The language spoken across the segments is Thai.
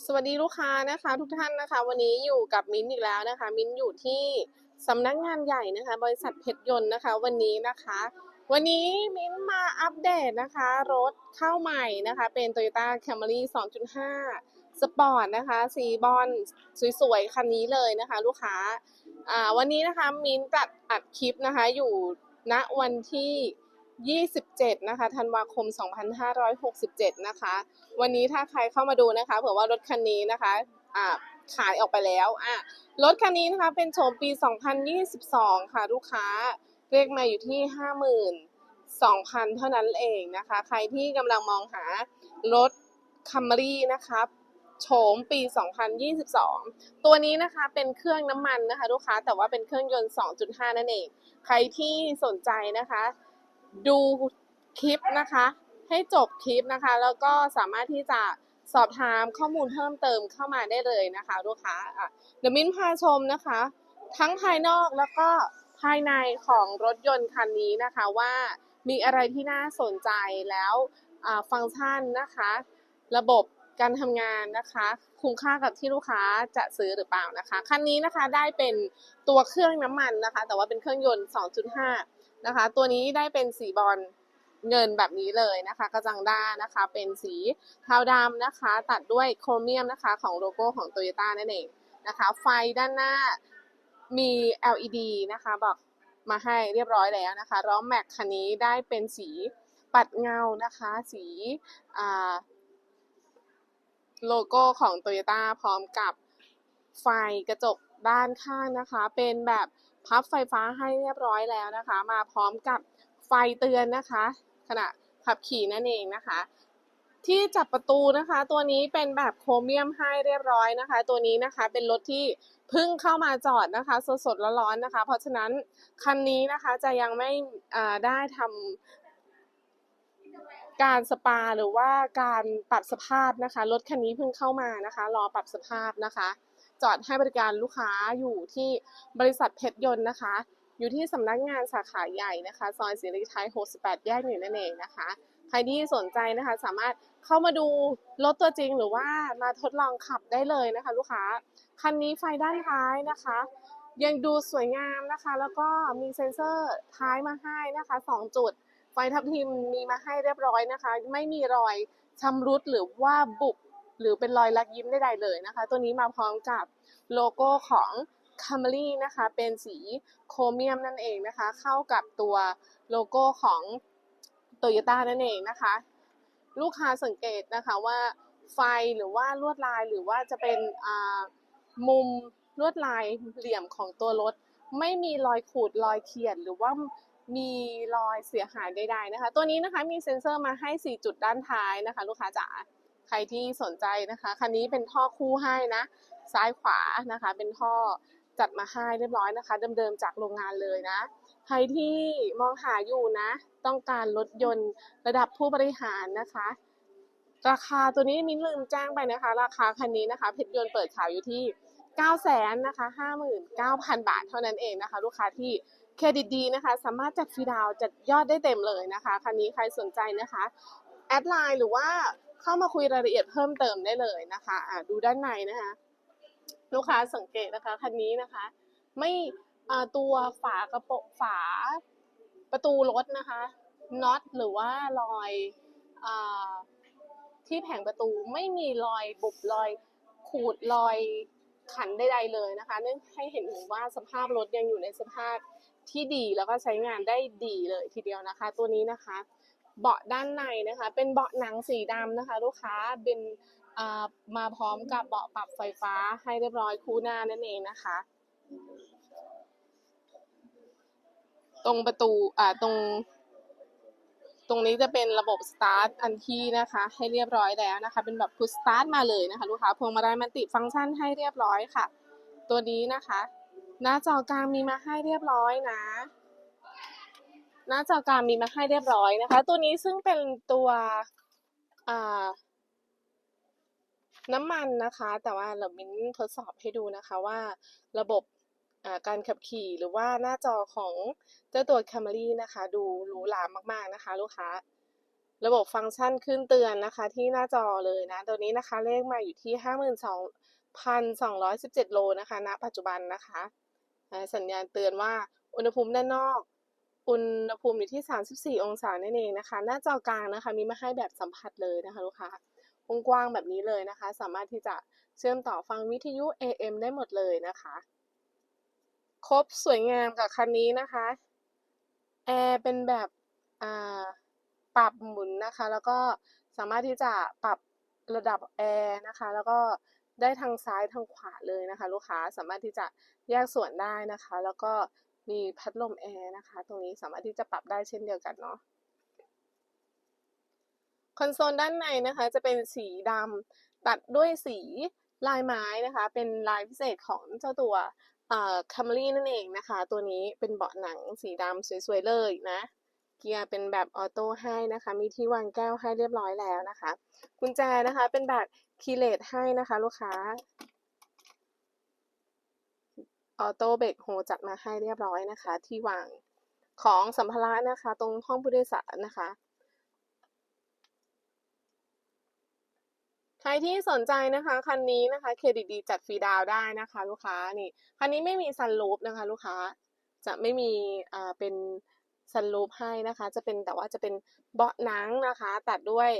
สวัสดีลูกค้านะคะ ทุกท่านนะคะ วันนี้อยู่กับมิ้นอีกแล้วนะคะ มิ้นอยู่ที่สำนักงานใหญ่นะคะ บริษัทเพชรยนต์นะคะ วันนี้นะคะ วันนี้มิ้นมาอัปเดตนะคะ รถเข้าใหม่นะคะ เป็น Toyota Camry 2.5 สปอร์ตนะคะสีบอลสวยๆ คันนี้เลยนะคะ ลูกค้าอ่าวันนี้นะคะมิ้นท์ตัดอัดคลิปนะคะอยู่ณวันที่ 27 นะคะธันวาคม 2567 นะคะ วันนี้ถ้าใครเข้ามาดูนะคะเผื่อว่ารถคันนี้นะคะอ่าขายออกไปแล้วอะรถคันนี้นะคะเป็นโฉมปี 2022 ค่ะลูกค้าเรียกมาอยู่ที่ 52,000 เท่านั้นเองนะคะ ใครที่กำลังมองหารถคัมรี่นะคะโฉมปี 2022 ตัวนี้นะคะเป็นเครื่องน้ำมันนะคะลูกค้าแต่ว่าเป็นเครื่องยนต์ 2.5 นั่นเอง ใครที่สนใจนะคะ ดูคลิปนะคะ ให้จบคลิปนะคะ แล้วก็สามารถที่จะสอบถามข้อมูลเพิ่มเติมเข้ามาได้เลยนะคะลูกค้าอะเดี๋ยวมิ้นพาชมนะคะ ทั้งภายนอกแล้วก็ภายในของรถยนต์คันนี้นะคะว่ามีอะไรที่น่าสนใจแล้วฟังก์ชันนะคะ ระบบการทำงานนะคะ คุ้มค่ากับที่ลูกค้าจะซื้อหรือเปล่านะคะคันนี้นะคะได้เป็นตัวเครื่องน้ำมันนะคะ แต่ว่าเป็นเครื่องยนต์ 2.5 นะคะ ตัวนี้ได้เป็นสีบอลเงินแบบนี้เลยนะคะกระจังด้านะคะเป็นสีเทาดำนะคะ ตัดด้วยโครเมียมนะคะของโลโก้ของ Toyota นั่นเองนะคะ ไฟด้านหน้ามี LED นะคะบอกมาให้เรียบร้อยแล้วนะคะล้อแม็กคันนี้ได้เป็นสีปัดเงานะคะ สีโลโก้ของ Toyota พร้อมกับไฟกระจกด้านข้างนะคะ เป็นแบบ พับไฟฟ้าให้เรียบร้อยแล้วนะคะ มาพร้อมกับไฟเตือนนะคะ ขณะขับขี่นั่นเองนะคะ ที่จับประตูนะคะ ตัวนี้เป็นแบบโครเมียมให้เรียบร้อยนะคะ ตัวนี้นะคะเป็นรถที่เพิ่งเข้ามาจอดนะคะ สดๆร้อนๆนะคะ เพราะฉะนั้นคันนี้นะคะจะยังไม่ได้ทำการสปาหรือว่าการปรับสภาพนะคะรถคันนี้เพิ่งเข้ามานะคะ รอปรับสภาพนะคะ จอดให้บริการลูกค้าอยู่ที่บริษัทเพชรยนต์นะคะ อยู่ที่สำนักงานสาขาใหญ่นะคะ ซอยศรีริไทย 68 แยกหนึ่งนั่นเองนะคะ ใครที่สนใจนะคะสามารถเข้ามาดูรถตัวจริงหรือว่ามาทดลองขับได้เลยนะคะ ลูกค้า คันนี้ไฟด้านท้ายนะคะ ยังดูสวยงามนะคะ แล้วก็มีเซ็นเซอร์ท้ายมาให้นะคะ 2 จุด ไฟทับทิมมีมาให้เรียบร้อยนะคะ ไม่มีรอยชำรุดหรือว่าบุบ หรือเป็นรอยลักยิ้มใดๆเลยนะคะ ตัวนี้มาพร้อมกับโลโก้ของ Camry นะคะเป็นสีโครเมียมนั่นเองนะคะ เข้ากับตัวโลโก้ของ Toyota นั่นเองนะคะ ลูกค้าสังเกตนะคะว่าไฟหรือว่าลวดลายหรือว่าจะเป็นมุมลวดลายเหลี่ยมของตัวรถ ไม่มีรอยขูดรอยเขียดหรือว่ามีรอยเสียหายใดๆนะคะ ตัวนี้นะคะมีเซ็นเซอร์มาให้ 4 จุดด้านท้ายนะคะ ลูกค้าจ๋า ใครที่สนใจนะคะ คันนี้เป็นท่อคู่ให้นะ ซ้ายขวานะคะ เป็นท่อจัดมาให้เรียบร้อยนะคะ เดิมๆจากโรงงานเลยนะ ใครที่มองหาอยู่นะ ต้องการรถยนต์ระดับผู้บริหารนะคะ ราคาตัวนี้มิ้นลืมแจ้งไปนะคะ ราคาคันนี้นะคะ เพชรยนต์เปิดขายอยู่ที่9 0 0 0 0นะคะ59,000 บาทเท่านั้นเองนะคะ ลูกค้าที่เครดิตดีนะคะ สามารถจัดฟรีดาวน์จัดยอดได้เต็มเลยนะคะ คันนี้ใครสนใจนะคะ แอดไลน์หรือว่า เข้ามาคุยรายละเอียดเพิ่มเติมได้เลยนะคะอะดูด้านในนะคะ ลูกค้าสังเกตนะคะคันนี้นะคะ ไม่อ่าตัวฝากระโปรงฝาประตูรถนะคะน็อตหรือว่ารอยอ่าที่แผงประตูไม่มีรอยบุบรอยขูดรอยขันใดๆเลยนะคะนั่นให้เห็นถึงว่าสภาพรถยังอยู่ในสภาพที่ดีแล้วก็ใช้งานได้ดีเลยทีเดียวนะคะ ตัวนี้นะคะ เบาะด้านในนะคะ เป็นเบาะหนังสีดำนะคะ ลูกค้าเป็นมาพร้อมกับเบาะปรับไฟฟ้าให้เรียบร้อยคู่หน้านั่นเองนะคะ ตรงประตูอ่าตรงตรงนี้จะเป็นระบบสตาร์ทอันที่นะคะ ให้เรียบร้อยแล้วนะคะ เป็นแบบพุชสตาร์ทมาเลยนะคะ ลูกค้าพวงมาลัยมันติฟังก์ชันให้เรียบร้อยค่ะ ตัวนี้นะคะ หน้าจอกลางมีมาให้เรียบร้อยนะ หน้าจอกลางมีมาให้เรียบร้อยนะคะ ตัวนี้ซึ่งเป็นตัวน้ำมันนะคะ แต่ว่าเรามิ้นทดสอบให้ดูนะคะว่าระบบการขับขี่หรือว่าหน้าจอของเจ้าตัว Camry นะคะ ดูหรูหรามากๆนะคะ ลูกค้า ระบบฟังก์ชันขึ้นเตือนนะคะ ที่หน้าจอเลยนะ ตัวนี้นะคะเลขมาอยู่ที่ 52,217 โลนะคะณปัจจุบันนะคะ สัญญาณเตือนว่าอุณหภูมิด้านนอก อุณหภูมิอยู่ที่ 34 องศานั่นเองนะคะ หน้าจอกลางนะคะ มีมาให้แบบสัมผัสเลยนะคะลูกค้ากว้างแบบนี้เลยนะคะ สามารถที่จะเชื่อมต่อฟังวิทยุ AM ได้หมดเลยนะคะ ครบสวยงามกับคันนี้นะคะแอร์เป็นแบบอ่าปรับหมุนนะคะ แล้วก็สามารถที่จะปรับระดับแอร์นะคะ แล้วก็ได้ทางซ้ายทางขวาเลยนะคะ ลูกค้าสามารถที่จะแยกส่วนได้นะคะ แล้วก็ มีพัดลมแอร์นะคะ ตรงนี้สามารถที่จะปรับได้เช่นเดียวกันเนาะคอนโซลด้านในนะคะ จะเป็นสีดำตัดด้วยสีลายไม้นะคะ เป็นลายพิเศษของเจ้าตัวเอ่อ Camry นั่นเองนะคะ ตัวนี้เป็นเบาะหนังสีดำสวยๆเลยนะ เกียร์เป็นแบบออโต้ให้นะคะ มีที่วางแก้วให้เรียบร้อยแล้วนะคะ กุญแจนะคะเป็นแบบคีย์เลสให้นะคะ ลูกค้า ออโต้เบรกโฮจัดมาให้เรียบร้อยนะคะ ที่วางของสัมภาระนะคะ ตรงห้องผู้โดยสารนะคะ ใครที่สนใจนะคะคันนี้นะคะเครดิตดีจัดฟรีดาวได้นะคะ ลูกค้านี่คันนี้ไม่มีซันรูฟนะคะ ลูกค้าจะไม่มีอ่าเป็นซันรูฟให้นะคะ จะเป็นแต่ว่าจะเป็นเบาะหนังนะคะ ตัดด้วย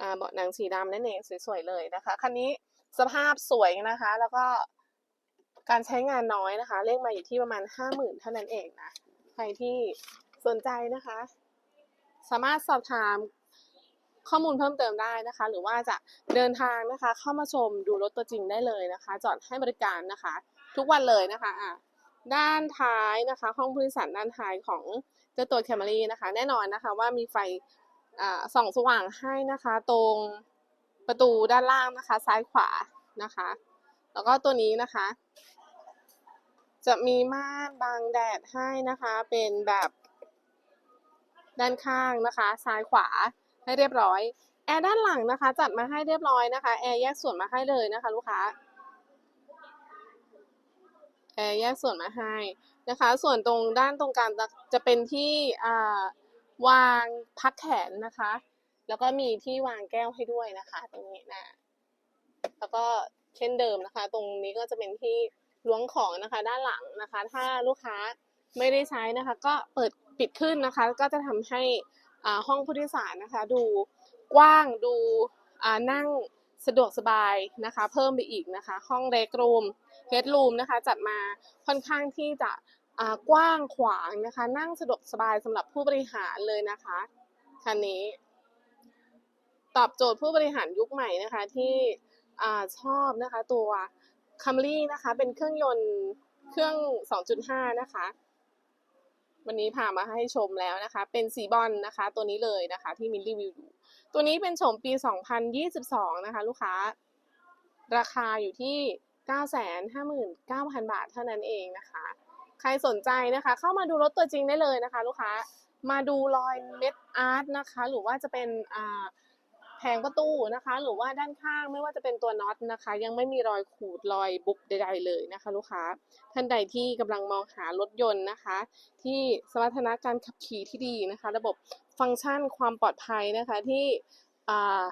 อ่าเบาะหนังสีดำนั่นเองสวยๆเลยนะคะคันนี้สภาพสวยนะคะ แล้วก็ การใช้งานน้อยนะคะ เลขมาอยู่ที่ประมาณห้าหมื่นเท่านั้นเองนะ ใครที่สนใจนะคะ สามารถสอบถามข้อมูลเพิ่มเติมได้นะคะ หรือว่าจะเดินทางนะคะ เข้ามาชมดูรถตัวจริงได้เลยนะคะ จอดให้บริการนะคะ ทุกวันเลยนะคะอะด้านท้ายนะคะ ห้องผู้โดยสารด้านท้ายของเจ้าตัว Camry นะคะ แน่นอนนะคะว่ามีไฟส่องสว่างให้นะคะ ตรงประตูด้านล่างนะคะ ซ้ายขวานะคะ แล้วก็ตัวนี้นะคะ จะมีม่านบังแดดให้นะคะ เป็นแบบด้านข้างนะคะ ซ้ายขวาให้เรียบร้อยแอร์ด้านหลังนะคะ จัดมาให้เรียบร้อยนะคะแอร์แยกส่วนมาให้เลยนะคะ ลูกค้าแอร์แยกส่วนมาให้นะคะ ส่วนตรงด้านตรงกลางจะจะเป็นที่วางพักแขนนะคะ แล้วก็มีที่วางแก้วให้ด้วยนะคะ ตรงนี้นะแล้วก็เช่นเดิมนะคะ ตรงนี้ก็จะเป็นที่ ล้วงของนะคะ ด้านหลังนะคะ ถ้าลูกค้าไม่ได้ใช้นะคะ ก็เปิดปิดขึ้นนะคะ ก็จะทำให้อ่าห้องผู้โดยสารนะคะ ดูกว้างดูอ่านั่งสะดวกสบายนะคะ เพิ่มไปอีกนะคะ ห้องเล็กรูมเฮดรูมนะคะ จัดมาค่อนข้างที่จะอ่ากว้างขวางนะคะ นั่งสะดวกสบายสำหรับผู้บริหารเลยนะคะคันนี้ ตอบโจทย์ผู้บริหารยุคใหม่นะคะที่อ่าชอบนะคะตัว Camry นะคะ เป็นเครื่องยนต์เครื่อง 2.5 นะคะ วันนี้พามาให้ชมแล้วนะคะ เป็นสีบอลนะคะ ตัวนี้เลยนะคะ ที่มินรีวิวอยู่ตัวนี้เป็นโฉมปี 2022 นะคะ ลูกค้า ราคาอยู่ที่ 959,000 บาทเท่านั้นเองนะคะ ใครสนใจนะคะ เข้ามาดูรถตัวจริงได้เลยนะคะ ลูกค้ามาดูรอยเม็ดอาร์ตนะคะ หรือว่าจะเป็นอ่า ผงประตูนะคะ หรือว่าด้านข้างไม่ว่าจะเป็นตัวน็อตนะคะ ยังไม่มีรอยขูดรอยบุบใด ๆ เลยนะคะ ลูกค้าท่านใดที่กำลังมองหารถยนต์นะคะ ที่สมรรถนะการขับขี่ที่ดีนะคะ ระบบฟังก์ชันความปลอดภัยนะคะที่อ่า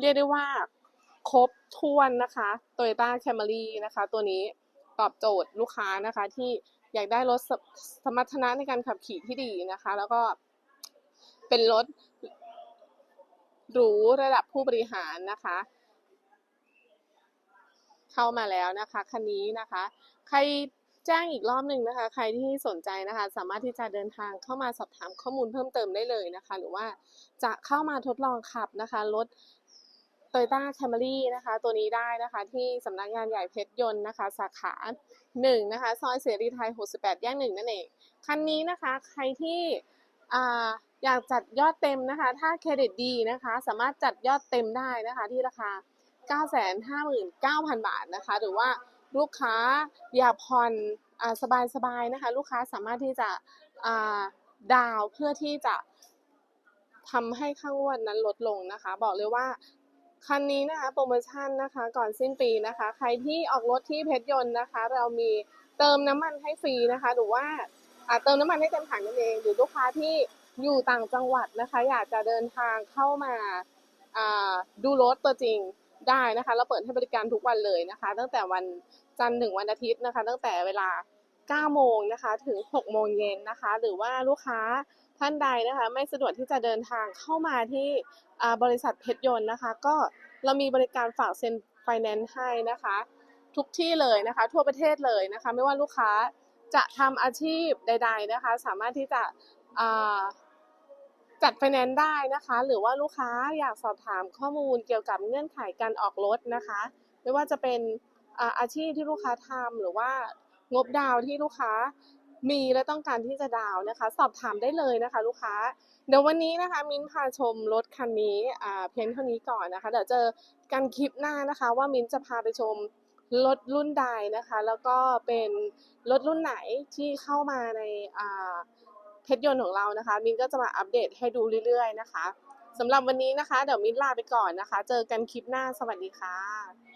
เรียกได้ว่าครบถ้วนนะคะ Toyota Camry นะคะ ตัวนี้ตอบโจทย์ลูกค้านะคะ ที่อยากได้รถสสมรรถนะในการขับขี่ที่ดีนะคะ แล้วก็เป็นรถ หรูระดับผู้บริหารนะคะ เข้ามาแล้วนะคะคันนี้นะคะ ใครแจ้งอีกรอบหนึ่งนะคะ ใครที่สนใจนะคะ สามารถที่จะเดินทางเข้ามาสอบถามข้อมูลเพิ่มเติมได้เลยนะคะ หรือว่าจะเข้ามาทดลองขับนะคะรถ Toyota Camry นะคะ ตัวนี้ได้นะคะ ที่สำนักงานใหญ่เพชรยนต์นะคะ สาขา1นะคะ ซอยเสรีไทย 68 แยกหนึ่งนั่นเอง คันนี้นะคะ ใครที่ อยากจัดยอดเต็มนะคะ ถ้าเครดิตดีนะคะ สามารถจัดยอดเต็มได้นะคะ ที่ราคา 959,000 บาทนะคะ หรือว่าลูกค้าอยากผ่อนอ่าสบายๆนะคะ ลูกค้าสามารถที่จะดาวเพื่อที่จะทำให้ค่างวดนั้นลดลงนะคะ บอกเลยว่าคันนี้นะคะโปรโมชั่นนะคะก่อนสิ้นปีนะคะ ใครที่ออกรถที่เพชรยนต์นะคะ เรามีเติมน้ำมันให้ฟรีนะคะ หรือว่าอ่าเติมน้ำมันให้เต็มถังนั่นเอง หรือลูกค้าที่ อยู่ต่างจังหวัดนะคะ อยากจะเดินทางเข้ามาดูรถตัวจริงได้นะคะเราเปิดให้บริการทุกวันเลยนะคะ ตั้งแต่วันจันทร์ถึงวันอาทิตย์นะคะ ตั้งแต่เวลา 9 โมงนะคะถึง 6 โมงเย็นนะคะ หรือว่าลูกค้าท่านใดนะคะ ไม่สะดวกที่จะเดินทางเข้ามาที่บริษัทเพชรยนต์นะคะ ก็เรามีบริการฝากเซ็นไฟแนนซ์ให้นะคะ ทุกที่เลยนะคะ ทั่วประเทศเลยนะคะ ไม่ว่าลูกค้าจะทำอาชีพใด ๆนะคะ สามารถที่จะ จัดไฟแนนซ์ได้นะคะ หรือว่าลูกค้าอยากสอบถามข้อมูลเกี่ยวกับเงื่อนไขการออกรถนะคะ ไม่ว่าจะเป็นอาอาชีพที่ลูกค้าทำหรือว่างบดาวที่ลูกค้ามีและต้องการที่จะดาวนะคะ สอบถามได้เลยนะคะ ลูกค้า เดี๋ยววันนี้นะคะ มิ้นพาชมรถคันนี้เพียงเท่านี้ก่อนนะคะ เดี๋ยวเจอกันคลิปหน้านะคะ ว่ามิ้นจะพาไปชมรถรุ่นใดนะคะ แล้วก็เป็นรถรุ่นไหนที่เข้ามาใน เพชรยนต์ของเรานะคะ มิ้นก็จะมาอัปเดตให้ดูเรื่อยๆนะคะสำหรับวันนี้นะคะ เดี๋ยวมิ้นลาไปก่อนนะคะ เจอกันคลิปหน้าสวัสดีค่ะ